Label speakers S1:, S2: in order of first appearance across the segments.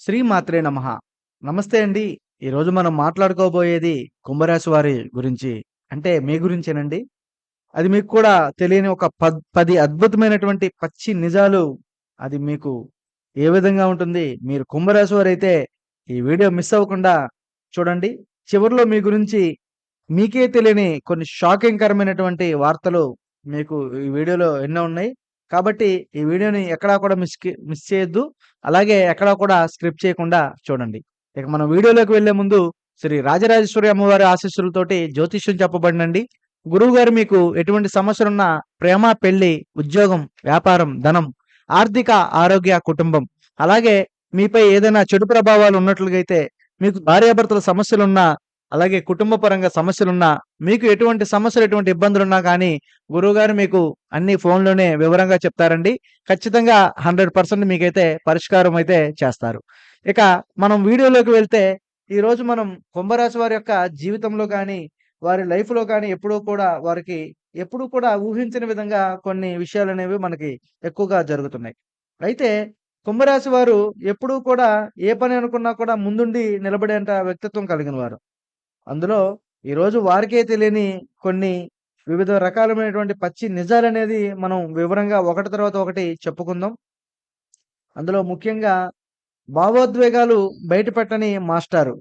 S1: శ్రీమాత్రే నమ నమస్తే అండి. ఈరోజు మనం మాట్లాడుకోబోయేది కుంభరాశి వారి గురించి. అంటే మీ గురించేనండి. అది మీకు కూడా తెలియని ఒక పద్ 10 అద్భుతమైనటువంటి పచ్చి నిజాలు అది మీకు ఏ విధంగా ఉంటుంది? మీరు కుంభరాశి వారైతే ఈ వీడియో మిస్ అవ్వకుండా చూడండి. చివరిలో మీ గురించి మీకే తెలియని కొన్ని షాకింగ్ కరమైనటువంటి వార్తలు మీకు ఈ వీడియోలో ఎన్నో ఉన్నాయి. కాబట్టి ఈ వీడియోని ఎక్కడా కూడా మిస్ మిస్ చేయొద్దు. అలాగే ఎక్కడా కూడా స్క్రిప్ట్ చేయకుండా చూడండి. ఇక మనం వీడియోలోకి వెళ్ళే ముందు శ్రీ రాజరాజేశ్వరి అమ్మవారి ఆశీస్సులతోటి జ్యోతిష్యం చెప్పబడినండి. గురువుగారు మీకు ఎటువంటి సమస్యలున్నా ప్రేమ, పెళ్ళి, ఉద్యోగం, వ్యాపారం, ధనం, ఆర్థిక, ఆరోగ్య, కుటుంబం అలాగే మీపై ఏదైనా చెడు ప్రభావాలు ఉన్నట్లుగైతే మీకు భార్యాభర్తల సమస్యలున్నా, అలాగే కుటుంబ పరంగా సమస్యలున్నా, మీకు ఎటువంటి సమస్యలు, ఎటువంటి ఇబ్బందులున్నా కానీ గురువుగారు మీకు అన్ని ఫోన్‌లోనే వివరంగా చెప్తారండి. ఖచ్చితంగా 100% మీకైతే పరిష్కారం అయితే చేస్తారు. ఇక మనం వీడియోలోకి వెళ్తే ఈరోజు మనం కుంభరాశి వారి యొక్క జీవితంలో కానీ వారి లైఫ్‌లో కానీ ఎప్పుడూ కూడా వారికి ఎప్పుడూ కూడా ఊహించిన విధంగా కొన్ని విషయాలు అనేవి మనకి ఎక్కువగా జరుగుతున్నాయి. అయితే కుంభరాశి వారు ఎప్పుడూ కూడా ఏ పని అనుకున్నా కూడా ముందుండి నిలబడేంత వ్యక్తిత్వం కలిగిన వారు. అందులో ఈరోజు వారికే తెలియని కొన్ని వివిధ రకాలమైనటువంటి పచ్చి నిజాలనేది మనం వివరంగా ఒకటి తర్వాత ఒకటి చెప్పుకుందాం. అందులో ముఖ్యంగా భావోద్వేగాలు బయటపెట్టని మాస్టారు.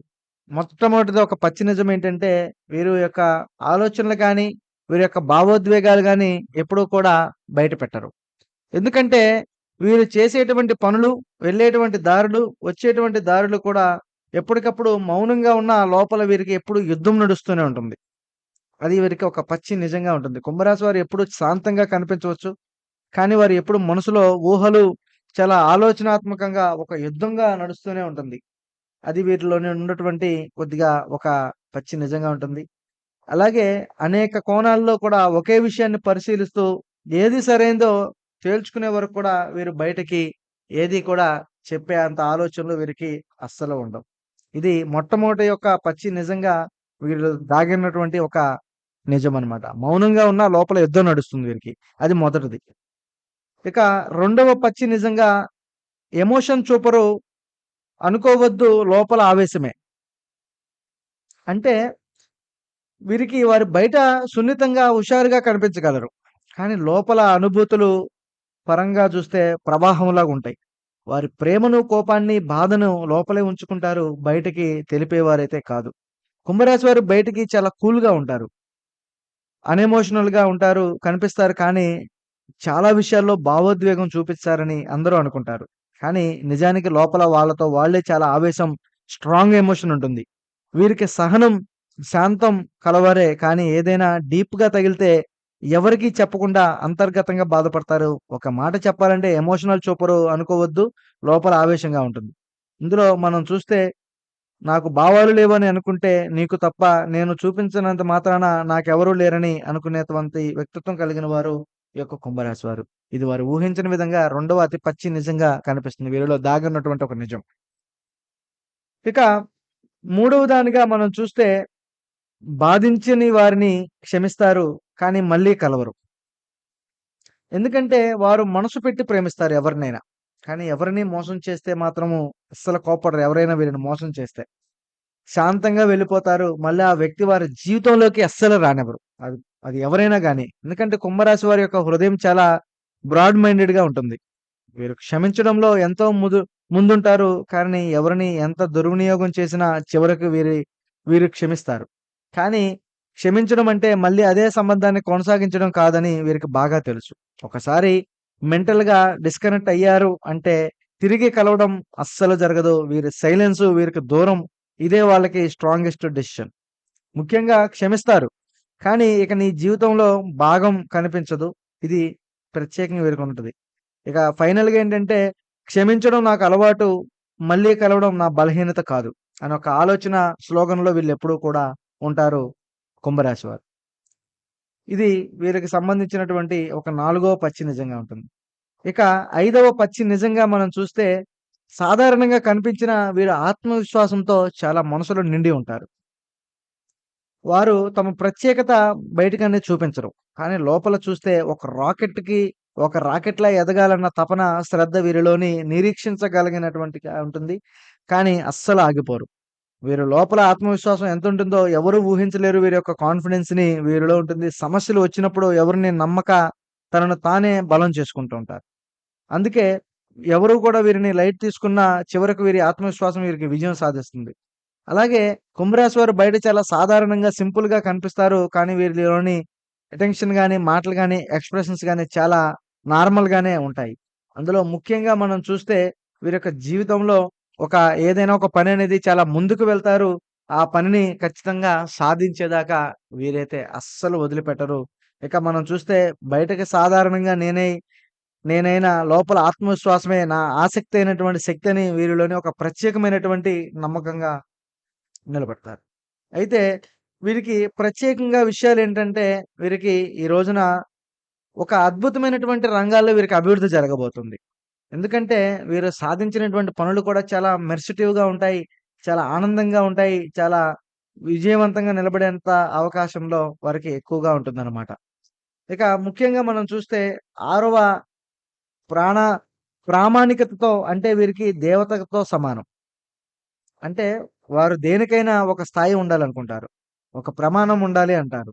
S1: మొట్టమొదటిది ఒక పచ్చి నిజం ఏంటంటే వీరి యొక్క ఆలోచనలు కానీ వీరి యొక్క భావోద్వేగాలు కానీ ఎప్పుడూ కూడా బయట పెట్టరు. ఎందుకంటే వీరు చేసేటువంటి పనులు, వెళ్ళేటువంటి దారులు, వచ్చేటువంటి దారులు కూడా ఎప్పటికప్పుడు మౌనంగా ఉన్న లోపల వీరికి ఎప్పుడు యుద్ధం నడుస్తూనే ఉంటుంది. అది వీరికి ఒక పచ్చి నిజంగా ఉంటుంది. కుంభరాశి వారు ఎప్పుడు శాంతంగా కనిపించవచ్చు. కానీ వారు ఎప్పుడు మనసులో ఊహలు చాలా ఆలోచనాత్మకంగా ఒక యుద్ధంగా నడుస్తూనే ఉంటుంది. అది వీటిలోనే ఉన్నటువంటి కొద్దిగా ఒక పచ్చి నిజంగా ఉంటుంది. అలాగే అనేక కోణాల్లో కూడా ఒకే విషయాన్ని పరిశీలిస్తూ ఏది సరైందో తేల్చుకునే వరకు కూడా వీరు బయటకి ఏది కూడా చెప్పే అంత ఆలోచనలు వీరికి అస్సలు ఉండవు. ఇది మొట్టమొదటి యొక్క పచ్చి నిజంగా వీళ్ళు దాగినటువంటి ఒక నిజం అనమాట మౌనంగా ఉన్న లోపల యుద్ధం నడుస్తుంది వీరికి. అది మొదటిది. ఇక రెండవ పచ్చి నిజంగా ఎమోషన్ చూపరు. అనుకోవద్దు లోపల ఆవేశమే. అంటే వీరికి వారి బయట సున్నితంగా, హుషారుగా కనిపించగలరు. కానీ లోపల అనుభూతులు పరంగా చూస్తే ప్రవాహంలాగుంటాయి. వారి ప్రేమను, కోపాన్ని, బాధను లోపలే ఉంచుకుంటారు. బయటకి తెలిపేవారైతే కాదు. కుంభరాశి వారు బయటికి చాలా కూల్‌గా ఉంటారు. అన్‌ఎమోషనల్‌గా ఉంటారు, కనిపిస్తారు. కానీ చాలా విషయాల్లో భావోద్వేగం చూపిస్తారని అందరూ అనుకుంటారు. కానీ నిజానికి లోపల వాళ్ళతో వాళ్ళే చాలా ఆవేశం, స్ట్రాంగ్ ఎమోషన్ ఉంటుంది. వీరికి సహనం, శాంతం కలవారే కానీ ఏదైనా డీప్‌గా తగిలితే ఎవరికి చెప్పకుండా అంతర్గతంగా బాధపడతారు. ఒక మాట చెప్పాలంటే ఎమోషనల్ చూపరు అనుకోవద్దు. లోపల ఆవేశంగా ఉంటుంది. ఇందులో మనం చూస్తే నాకు భావాలు లేవని అనుకుంటే నీకు తప్ప నేను చూపించినంత మాత్రాన నాకెవరూ లేరని అనుకునేటువంటి వ్యక్తిత్వం కలిగిన వారు ఈ యొక్క కుంభరాశి వారు. ఇది వారు ఊహించిన విధంగా రెండవ అతి పచ్చి నిజంగా కనిపిస్తుంది. వీరిలో దాగున్నటువంటి ఒక నిజం. ఇక మూడవ దానిగా మనం చూస్తే బాధించని వారిని క్షమిస్తారు. కానీ మళ్ళీ కలవరు. ఎందుకంటే వారు మనసు పెట్టి ప్రేమిస్తారు ఎవరినైనా. కానీ ఎవరిని మోసం చేస్తే మాత్రము అస్సలు కోపడరు ఎవరైనా వీరిని మోసం చేస్తే. శాంతంగా వెళ్ళిపోతారు. మళ్ళీ ఆ వ్యక్తి వారి జీవితంలోకి అస్సలు రానివ్వరు. అది అది ఎవరైనా కానీ ఎందుకంటే కుంభరాశి వారి యొక్క హృదయం చాలా బ్రాడ్ మైండెడ్‌గా ఉంటుంది. వీరు క్షమించడంలో ఎంతో ముదు ముందుంటారు. కానీ ఎవరిని ఎంత దుర్వినియోగం చేసినా చివరికి వీరి వీరు క్షమిస్తారు. కానీ క్షమించడం అంటే మళ్ళీ అదే సంబంధాన్ని కొనసాగించడం కాదని వీరికి బాగా తెలుసు. ఒకసారి మెంటల్‌గా డిస్కనెక్ట్ అయ్యారు అంటే తిరిగి కలవడం అస్సలు జరగదు. వీరి సైలెన్సు, వీరికి దూరం ఇదే వాళ్ళకి స్ట్రాంగెస్ట్ డెసిషన్. ముఖ్యంగా క్షమిస్తారు. కానీ ఇక నీ జీవితంలో భాగం కనిపించదు. ఇది ప్రత్యేకంగా వీరికుంటది. ఇక ఫైనల్‌గా ఏంటంటే క్షమించడం నాకు అలవాటు. మళ్ళీ కలవడం నా బలహీనత కాదు. అని ఒక ఆలోచన స్లోగన్‌లో వీళ్ళెప్పుడూ కూడా ఉంటారు కుంభరాశి వారు. ఇది వీరికి సంబంధించినటువంటి ఒక నాలుగవ పచ్చి నిజంగా ఉంటుంది. ఇక ఐదవ పచ్చి నిజంగా మనం చూస్తే సాధారణంగా కనిపించిన వీరు ఆత్మవిశ్వాసంతో చాలా మనసులో నిండి ఉంటారు. వారు తమ ప్రత్యేకత బయటకనే చూపించరు. కానీ లోపల చూస్తే ఒక రాకెట్‌కి ఒక రాకెట్‌లా ఎదగాలన్న తపన, శ్రద్ధ వీరిలోని నిరీక్షించగలిగినటువంటిగా ఉంటుంది. కానీ అస్సలు ఆగిపోరు. వీరి లోపల ఆత్మవిశ్వాసం ఎంత ఉంటుందో ఎవరు ఊహించలేరు వీరి యొక్క కాన్ఫిడెన్స్‌ని వీరిలో ఉంటుంది. సమస్యలు వచ్చినప్పుడు ఎవరిని నమ్మక తనను తానే బలం చేసుకుంటూ ఉంటారు. అందుకే ఎవరు కూడా వీరిని లైట్ తీసుకున్నా చివరకు వీరి ఆత్మవిశ్వాసం వీరికి విజయం సాధిస్తుంది. అలాగే కుంభరాశి వారు బయట చాలా సాధారణంగా, సింపుల్‌గా కనిపిస్తారు. కానీ వీరిలోని అటెన్షన్ కానీ మాటలు కానీ ఎక్స్‌ప్రెషన్స్ కానీ చాలా నార్మల్‌గానే ఉంటాయి. అందులో ముఖ్యంగా మనం చూస్తే వీరి యొక్క జీవితంలో ఒక ఏదైనా ఒక పని అనేది చాలా ముందుకు వెళ్తారు. ఆ పనిని ఖచ్చితంగా సాధించేదాకా వీరైతే అస్సలు వదిలిపెట్టరు. ఇక మనం చూస్తే బయటకి సాధారణంగా నేనై నేనైనా లోపల ఆత్మవిశ్వాసమే నా ఆసక్తి అయినటువంటి శక్తి అని వీరిలోని ఒక ప్రత్యేకమైనటువంటి నమ్మకంగా నిలబడతారు. అయితే వీరికి ప్రత్యేకంగా విషయాలు ఏంటంటే వీరికి ఈ రోజున ఒక అద్భుతమైనటువంటి రంగాల్లో వీరికి అభివృద్ధి జరగబోతుంది. ఎందుకంటే వీరు సాధించినటువంటి పనులు కూడా చాలా మెర్సిటివ్‌గా ఉంటాయి. చాలా ఆనందంగా ఉంటాయి. చాలా విజయవంతంగా నిలబడేంత అవకాశంలో వారికి ఎక్కువగా ఉంటుందన్నమాట. ఇక ముఖ్యంగా మనం చూస్తే ఆరవ ప్రాణ ప్రామాణికతతో అంటే వీరికి దేవతతో సమానం. అంటే వారు దేనికైనా ఒక స్థాయి ఉండాలనుకుంటారు. ఒక ప్రమాణం ఉండాలి అంటారు.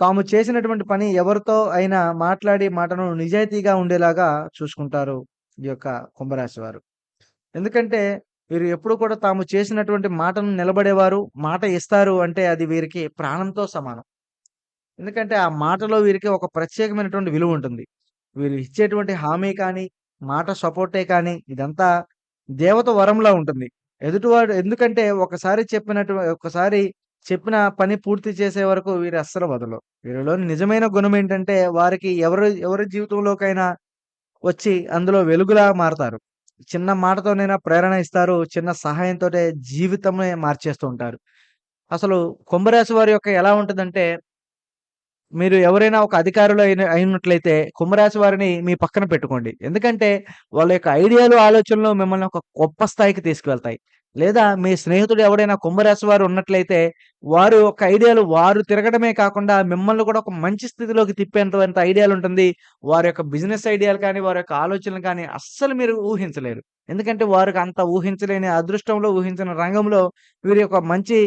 S1: తాము చేసినటువంటి పని ఎవరితో అయినా మాట్లాడి మాటను నిజాయితీగా ఉండేలాగా చూసుకుంటారు ఈ యొక్క కుంభరాశి వారు. ఎందుకంటే వీరు ఎప్పుడు కూడా తాము చేసినటువంటి మాటను నిలబడేవారు. మాట ఇస్తారు అంటే అది వీరికి ప్రాణంతో సమానం. ఎందుకంటే ఆ మాటలో వీరికి ఒక ప్రత్యేకమైనటువంటి విలువ ఉంటుంది. వీరు ఇచ్చేటువంటి హామీ కానీ, మాట సపోర్టే కానీ ఇదంతా దేవత వరంలా ఉంటుంది. ఎదుటివాడు ఎందుకంటే ఒకసారి చెప్పినటువంటి ఒకసారి చెప్పిన పని పూర్తి చేసే వరకు వీరు అస్సలు వదలరు. వీరిలోని నిజమైన గుణం ఏంటంటే వారికి ఎవరు ఎవరి జీవితంలోకైనా వచ్చి అందులో వెలుగులా మారతారు. చిన్న మాటతోనైనా ప్రేరణ ఇస్తారు. చిన్న సహాయంతో జీవితమే మార్చేస్తూ ఉంటారు. అసలు కుంభరాశి వారి యొక్క ఎలా ఉంటుందంటే మీరు ఎవరైనా ఒక అధికారులు అయిన అయినట్లయితే కుంభరాశి వారిని మీ పక్కన పెట్టుకోండి. ఎందుకంటే వాళ్ళ యొక్క ఐడియాలు, ఆలోచనలు మిమ్మల్ని ఒక గొప్ప స్థాయికి తీసుకువెళ్తాయి. లేదా మీ స్నేహితుడు ఎవడైనా కుంభరాశి వారు ఉన్నట్లయితే వారు యొక్క ఐడియాలు వారు తిరగడమే కాకుండా మిమ్మల్ని కూడా ఒక మంచి స్థితిలోకి తిప్పేంత ఐడియాలు ఉంటుంది. వారి యొక్క బిజినెస్ ఐడియాలు కానీ, వారి యొక్క ఆలోచనలు కానీ అస్సలు మీరు ఊహించలేరు. ఎందుకంటే వారికి అంత ఊహించలేని అదృష్టంలో ఊహించిన రంగంలో వీరి యొక్క మంచి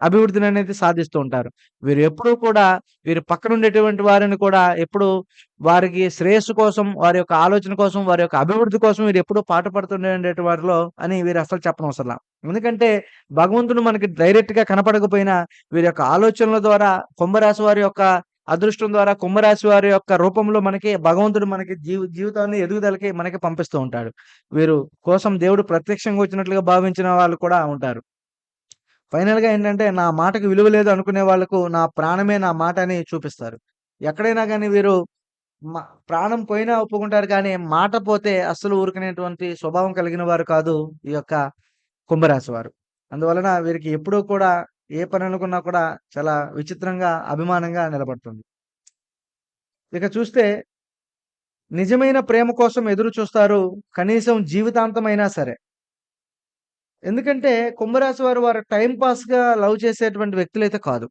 S1: అభివృద్ధిననేది సాధిస్తూ ఉంటారు. వీరు ఎప్పుడూ కూడా వీరు పక్కన ఉండేటువంటి వారిని కూడా ఎప్పుడు వారికి శ్రేయస్సు కోసం, వారి యొక్క ఆలోచన కోసం, వారి యొక్క అభివృద్ధి కోసం వీరు ఎప్పుడూ పాటుపడుతుండేటి వారిలో అని వీరు అసలు చెప్పనవసరం ఎందుకంటే భగవంతుడు మనకి డైరెక్ట్గా కనపడకపోయినా వీరి యొక్క ఆలోచనల ద్వారా కుంభరాశి వారి యొక్క అదృష్టం ద్వారా కుంభరాశి వారి యొక్క రూపంలో మనకి భగవంతుడు మనకి జీవి జీవితాన్ని ఎదుగుదలకి మనకి పంపిస్తూ ఉంటాడు. వీరు కోసం దేవుడు ప్రత్యక్షంగా వచ్చినట్లుగా భావించిన వాళ్ళు కూడా ఉంటారు. ఫైనల్‌గా ఏంటంటే నా మాటకు విలువ లేదు అనుకునే వాళ్ళకు నా ప్రాణమే నా మాట అని చూపిస్తారు. ఎక్కడైనా కానీ వీరు ప్రాణం పోయినా ఒప్పుకుంటారు కానీ మాట పోతే అస్సలు ఊరుకునేటువంటి స్వభావం కలిగిన వారు కాదు ఈ యొక్క కుంభరాశి వారు. అందువలన వీరికి ఎప్పుడూ కూడా ఏ పని అనుకున్నా కూడా చాలా విచిత్రంగా, అభిమానంగా నిలబడుతుంది. ఇక చూస్తే నిజమైన ప్రేమ కోసం ఎదురు చూస్తారు. కనీసం జీవితాంతమైనా సరే. ఎందుకంటే కుంభరాశి వారు వారు టైంపాస్గా లవ్ చేసేటువంటి వ్యక్తులైతే కాదు.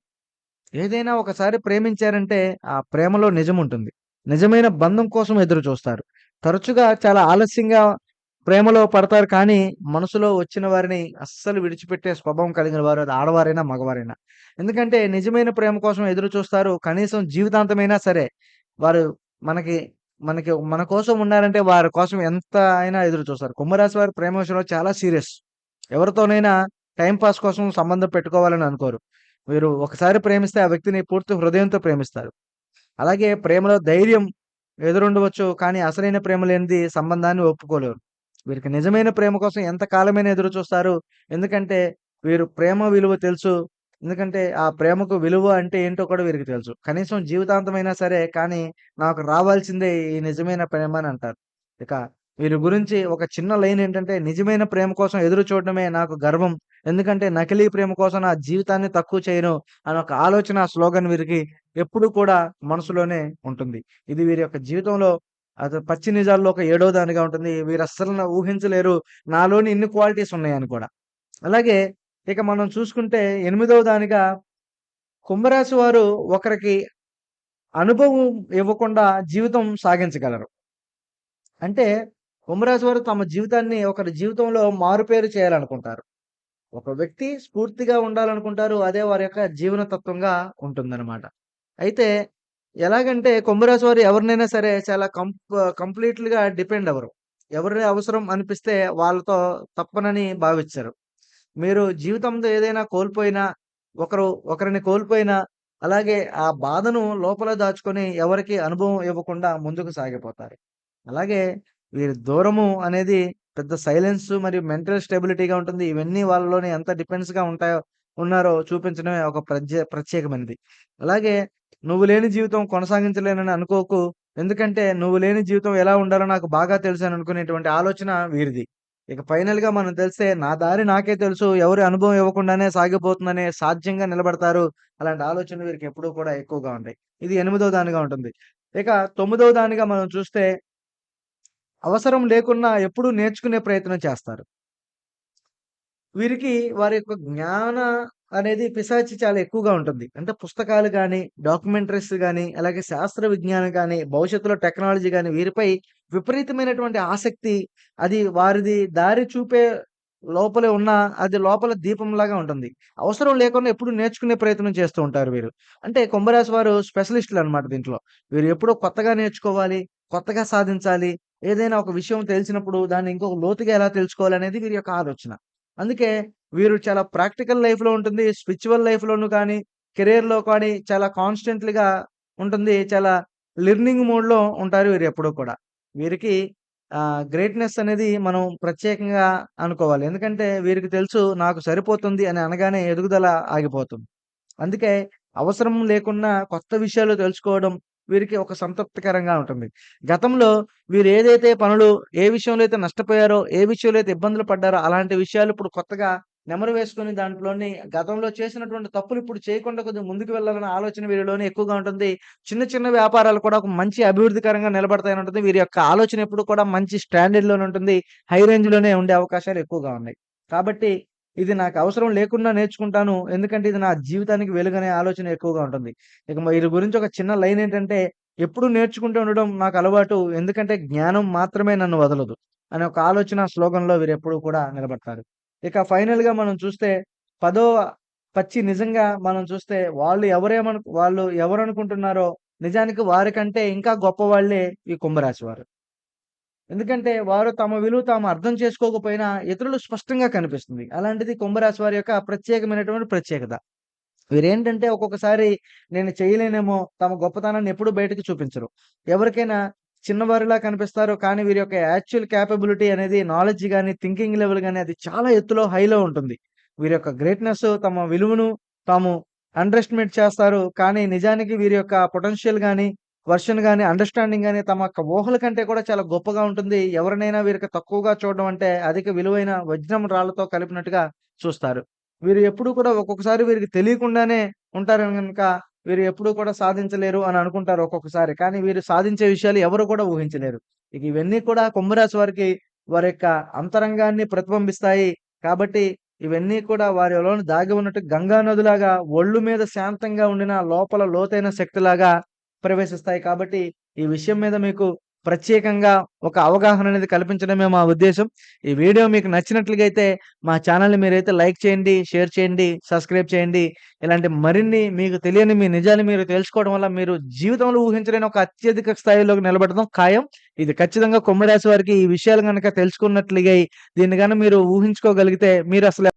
S1: ఏదైనా ఒకసారి ప్రేమించారంటే ఆ ప్రేమలో నిజం ఉంటుంది నిజమైన బంధం కోసం ఎదురు చూస్తారు. తరచుగా చాలా ఆలస్యంగా ప్రేమలో పడతారు కానీ మనసులో వచ్చిన వారిని అస్సలు విడిచిపెట్టే స్వభావం కలిగిన వారు అది ఆడవారైనా, మగవారైనా. ఎందుకంటే నిజమైన ప్రేమ కోసం ఎదురు చూస్తారు. కనీసం జీవితాంతమైనా సరే వారు మనకి మనకి మన కోసం ఉన్నారంటే వారి కోసం ఎంత అయినా ఎదురు చూస్తారు. కుంభరాశి వారి ప్రేమ విషయంలో చాలా సీరియస్. ఎవరితోనైనా టైంపాస్ కోసం సంబంధం పెట్టుకోవాలని అనుకోరు. వీరు ఒకసారి ప్రేమిస్తే ఆ వ్యక్తిని పూర్తి హృదయంతో ప్రేమిస్తారు. అలాగే ప్రేమలో ధైర్యం ఎదురుండవచ్చు. కానీ అసలైన ప్రేమ లేనిది సంబంధాన్ని ఒప్పుకోలేరు. వీరికి నిజమైన ప్రేమ కోసం ఎంత కాలమైనా ఎదురు చూస్తారు. ఎందుకంటే వీరు ప్రేమ విలువ తెలుసు. ఎందుకంటే ఆ ప్రేమకు విలువ అంటే ఏంటో కూడా వీరికి తెలుసు. కనీసం జీవితాంతమైనా సరే కానీ నాకు రావాల్సిందే ఈ నిజమైన ప్రేమ అని అంటారు. ఇక వీరి గురించి ఒక చిన్న లైన్ ఏంటంటే నిజమైన ప్రేమ కోసం ఎదురు చూడడమే నాకు గర్వం. ఎందుకంటే నకిలీ ప్రేమ కోసం నా జీవితాన్ని తక్కువ చేయను అని ఒక ఆలోచన స్లోగన్ వీరికి ఎప్పుడూ కూడా మనసులోనే ఉంటుంది. ఇది వీరి యొక్క జీవితంలో అది పచ్చి నిజాల్లో ఒక ఏడో దానిగా ఉంటుంది. వీరు అస్సలు ఊహించలేరు. నాలోని ఇన్ని క్వాలిటీస్ ఉన్నాయని కూడా. అలాగే ఇక మనం చూసుకుంటే ఎనిమిదవ దానిగా కుంభరాశి వారు ఒకరికి అనుభవం ఇవ్వకుండా జీవితం సాగించగలరు. అంటే కుంభరాశి వారు తమ జీవితాన్ని ఒకరి జీవితంలో మారుపేరు చేయాలనుకుంటారు. ఒక వ్యక్తి స్ఫూర్తిగా ఉండాలనుకుంటారు. అదే వారి యొక్క జీవన తత్వంగా ఉంటుందనమాట. అయితే ఎలాగంటే కుంభరాశి వారు ఎవరినైనా సరే చాలా కంప్ కంప్లీట్‌లీగా డిపెండ్ అవ్వరు. ఎవరి అవసరం అనిపిస్తే వాళ్ళతో తప్పనని భావించరు మీరు జీవితంలో ఏదైనా కోల్పోయినా, ఒకరు ఒకరిని కోల్పోయినా, అలాగే ఆ బాధను లోపల దాచుకొని ఎవరికి అనుభవం ఇవ్వకుండా ముందుకు సాగిపోతారు. అలాగే వీరి దూరము అనేది పెద్ద సైలెన్స్ మరియు మెంటల్ స్టెబిలిటీగా ఉంటుంది. ఇవన్నీ వాళ్ళలోని ఎంత డిపెండ్స్‌గా ఉంటాయో ఉన్నారో చూపించడమే ఒక ప్రత్యే ప్రత్యేకమైనది. అలాగే నువ్వు లేని జీవితం కొనసాగించలేనని అనుకోకు. ఎందుకంటే నువ్వు లేని జీవితం ఎలా ఉండాలో నాకు బాగా తెలుసని అనుకునేటువంటి ఆలోచన వీరిది. ఇక ఫైనల్‌గా మనం తెలిస్తే నా దారి నాకే తెలుసు. ఎవరి అనుభవం ఇవ్వకుండానే సాగిపోతుందనే సాధ్యంగా నిలబడతారు. అలాంటి ఆలోచనలు వీరికి ఎప్పుడూ కూడా ఎక్కువగా ఉంటాయి. ఇది ఎనిమిదో దానిగా ఉంటుంది. ఇక తొమ్మిదవ దానిగా మనం చూస్తే అవసరం లేకున్నా ఎప్పుడూ నేర్చుకునే ప్రయత్నం చేస్తారు. వీరికి వారి యొక్క జ్ఞాన అనేది పిశాచి చాలా ఎక్కువగా ఉంటుంది. అంటే పుస్తకాలు కానీ డాక్యుమెంటరీస్ కానీ అలాగే శాస్త్ర విజ్ఞానం కానీ భవిష్యత్తులో టెక్నాలజీ కానీ వీరిపై విపరీతమైనటువంటి ఆసక్తి అది వారిది దారి చూపే లోపలే ఉన్న అది లోపల దీపంలాగా ఉంటుంది. అవసరం లేకుండా ఎప్పుడు నేర్చుకునే ప్రయత్నం చేస్తూ ఉంటారు వీరు. అంటే కుంభరాశి వారు స్పెషలిస్టులనమాట దీంట్లో. వీరు ఎప్పుడో కొత్తగా నేర్చుకోవాలి, కొత్తగా సాధించాలి, ఏదైనా ఒక విషయం తెలిసినప్పుడు దాన్ని ఇంకొక లోతుగా ఎలా తెలుసుకోవాలనేది వీరి యొక్క ఆలోచన. అందుకే వీరు చాలా ప్రాక్టికల్ లైఫ్‌లో ఉంటుంది. స్పిరిచువల్ లైఫ్‌లోను కానీ, కెరియర్‌లో కానీ చాలా కాన్స్టెంట్‌లీగా ఉంటుంది. చాలా లెర్నింగ్ మోడ్‌లో ఉంటారు వీరు ఎప్పుడూ కూడా. వీరికి గ్రేట్‌నెస్ అనేది మనం ప్రత్యేకంగా అనుకోవాలి. ఎందుకంటే వీరికి తెలుసు నాకు సరిపోతుంది అని అనగానే ఎదుగుదల ఆగిపోతుంది. అందుకే అవసరం లేకుండా కొత్త విషయాలు తెలుసుకోవడం వీరికి ఒక సంతృప్తికరంగా ఉంటుంది. గతంలో వీరు ఏదైతే పనులు, ఏ విషయంలో అయితే నష్టపోయారో, ఏ విషయంలో అయితే ఇబ్బందులు పడ్డారో అలాంటి విషయాలు ఇప్పుడు కొత్తగా నెమరు వేసుకొని దాంట్లోని గతంలో చేసినటువంటి తప్పులు ఇప్పుడు చేయకుండా కొద్దిగా ముందుకు వెళ్ళాలన్న ఆలోచన వీరిలోనే ఎక్కువగా ఉంటుంది. చిన్న చిన్న వ్యాపారాలు కూడా ఒక మంచి అభివృద్ధికరంగా నిలబడతాయని ఉంటుంది. వీరి యొక్క ఆలోచన ఎప్పుడు కూడా మంచి స్టాండర్డ్‌లోనే ఉంటుంది. హై రేంజ్‌లోనే ఉండే అవకాశాలు ఎక్కువగా ఉన్నాయి. కాబట్టి ఇది నాకు అవసరం లేకుండా నేర్చుకుంటాను. ఎందుకంటే ఇది నా జీవితానికి వెలుగనే ఆలోచన ఎక్కువగా ఉంటుంది. ఇక వీరి గురించి ఒక చిన్న లైన్ ఏంటంటే ఎప్పుడు నేర్చుకుంటూ ఉండడం నాకు అలవాటు. ఎందుకంటే జ్ఞానం మాత్రమే నన్ను వదలదు. అనే ఒక ఆలోచన స్లోగన్‌లో ఎప్పుడు కూడా నిలబడతారు. ఇక ఫైనల్‌గా మనం చూస్తే పదో పచ్చి నిజంగా మనం చూస్తే వాళ్ళు ఎవరేమను వాళ్ళు ఎవరనుకుంటున్నారో నిజానికి వారికంటే ఇంకా గొప్పవాళ్ళే ఈ కుంభరాశి వారు. ఎందుకంటే వారు తమ విలువ తాము అర్థం చేసుకోకపోయినా ఇతరులు స్పష్టంగా కనిపిస్తుంది. అలాంటిది కుంభరాశి వారి యొక్క ప్రత్యేకమైనటువంటి ప్రత్యేకత. వీరేంటంటే ఒక్కొక్కసారి నేను చేయలేనేమో తమ గొప్పతనాన్ని ఎప్పుడు బయటకు చూపించరు. ఎవరికైనా చిన్నవారిలా కనిపిస్తారు. కానీ వీరి యొక్క యాక్చువల్ క్యాపబిలిటీ అనేది నాలెడ్జ్ కానీ థింకింగ్ లెవెల్ కానీ అది చాలా ఎత్తులో హైలో ఉంటుంది. వీరి యొక్క గ్రేట్‌నెస్ తమ విలువను తాము అండర్ ఎస్టిమేట్ చేస్తారు. కానీ నిజానికి వీరి యొక్క పొటెన్షియల్ కానీ వర్షన్ కానీ అండర్‌స్టాండింగ్ కానీ తమ యొక్క ఊహల కంటే కూడా చాలా గొప్పగా ఉంటుంది. ఎవరినైనా వీరికి తక్కువగా చూడడం అంటే అధిక విలువైన వజ్రం రాళ్ళతో కలిపినట్టుగా చూస్తారు. వీరు ఎప్పుడూ కూడా ఒక్కొక్కసారి వీరికి తెలియకుండానే ఉంటారు కనుక వీరు ఎప్పుడూ కూడా సాధించలేరు అని అనుకుంటారు ఒక్కొక్కసారి. కానీ వీరు సాధించే విషయాలు ఎవరు కూడా ఊహించలేరు. ఇక ఇవన్నీ కూడా కుంభరాశి వారికి వారి యొక్క అంతరంగాన్ని ప్రతిబింబిస్తాయి. కాబట్టి ఇవన్నీ కూడా వారిలోని దాగి ఉన్నట్టు గంగా నదిలాగా ఒళ్ళు మీద శాంతంగా ఉండిన లోపల లోతైన శక్తిలాగా ప్రవేశిస్తాయి. కాబట్టి ఈ విషయం మీద మీకు ప్రత్యేకంగా ఒక అవగాహన అనేది కల్పించడమే మా ఉద్దేశం ఈ వీడియో మీకు నచ్చినట్లుగా అయితే మా ఛానల్ని మీరైతే లైక్ చేయండి, షేర్ చేయండి, సబ్స్క్రైబ్ చేయండి. ఇలాంటి మరిన్ని మీకు తెలియని మీ నిజాలు మీరు తెలుసుకోవడం వల్ల మీరు జీవితంలో ఊహించలేని ఒక అత్యధిక స్థాయిలోకి నిలబడడం ఖాయం. ఇది ఖచ్చితంగా కుమ్మడాసి వారికి ఈ విషయాలు కనుక తెలుసుకున్నట్లుగా దీన్ని గాని మీరు ఊహించుకోగలిగితే మీరు అసలు